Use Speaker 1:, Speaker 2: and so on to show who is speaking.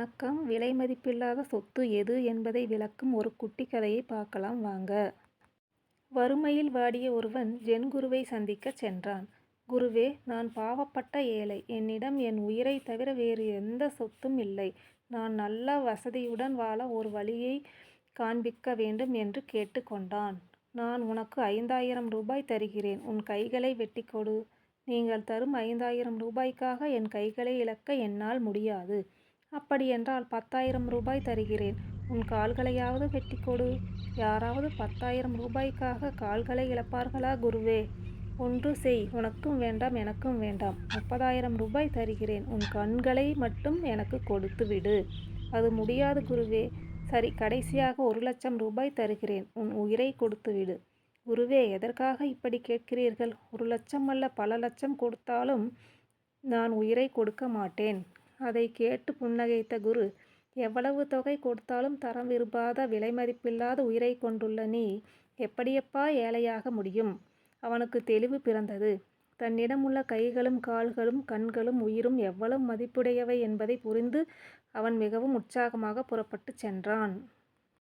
Speaker 1: வணக்கம் விலை மதிப்பில்லாத சொத்து எது என்பதை விளக்கும் ஒரு குட்டி கதையை பார்க்கலாம் வாங்க. வறுமையில் வாடிய ஒருவன் ஜென்குருவை சந்திக்க சந்திக்கச் சென்றான். குருவே நான் பாவப்பட்ட ஏழை. என்னிடம் என் உயிரைத் தவிர வேறு எந்த சொத்தும் இல்லை. நான் நல்ல வசதியுடன் வாழ ஒரு வழியை காண்பிக்க வேண்டும் என்று கேட்டுக்கொண்டான் நான் உனக்கு ஐந்தாயிரம் ரூபாய் தருகிறேன் உன் கைகளை வெட்டிக் கொடு. நீங்கள் தரும் ஐந்தாயிரம் ரூபாய்க்காக என் கைகளை இழக்க என்னால் முடியாது. அப்படியென்றால் பத்தாயிரம் ரூபாய் தருகிறேன் உன் கால்களையாவது வெட்டிக் கொடு. யாராவது பத்தாயிரம் ரூபாய்க்காக கால்களை இழப்பார்களா குருவே? ஒன்று செய் உனக்கும் வேண்டாம் எனக்கும் வேண்டாம். முப்பதாயிரம் ரூபாய் தருகிறேன் உன் கண்களை மட்டும் எனக்கு கொடுத்து விடு. அது முடியாது குருவே. சரி கடைசியாக ஒரு லட்சம் ரூபாய் தருகிறேன் உன் உயிரை கொடுத்து விடு. குருவே எதற்காக இப்படி கேட்கிறீர்கள்? ஒரு லட்சம் அல்ல பல லட்சம் கொடுத்தாலும் நான் உயிரை கொடுக்க மாட்டேன். அதைக் கேட்டு புன்னகைத்த குரு எவ்வளவு தொகை கொடுத்தாலும் தரம் விரும்பாத விலைமதிப்பில்லாத உயிரைக் கொண்டுள்ள நீ எப்படியப்பா ஏழையாக முடியும்? அவனுக்குத் தெளிவு பிறந்தது. தன்னிடமுள்ள கைகளும் கால்களும் கண்களும் உயிரும் எவ்வளவு மதிப்புடையவை என்பதைப் புரிந்து அவன் மிகவும் உற்சாகமாக புறப்பட்டுச் சென்றான்.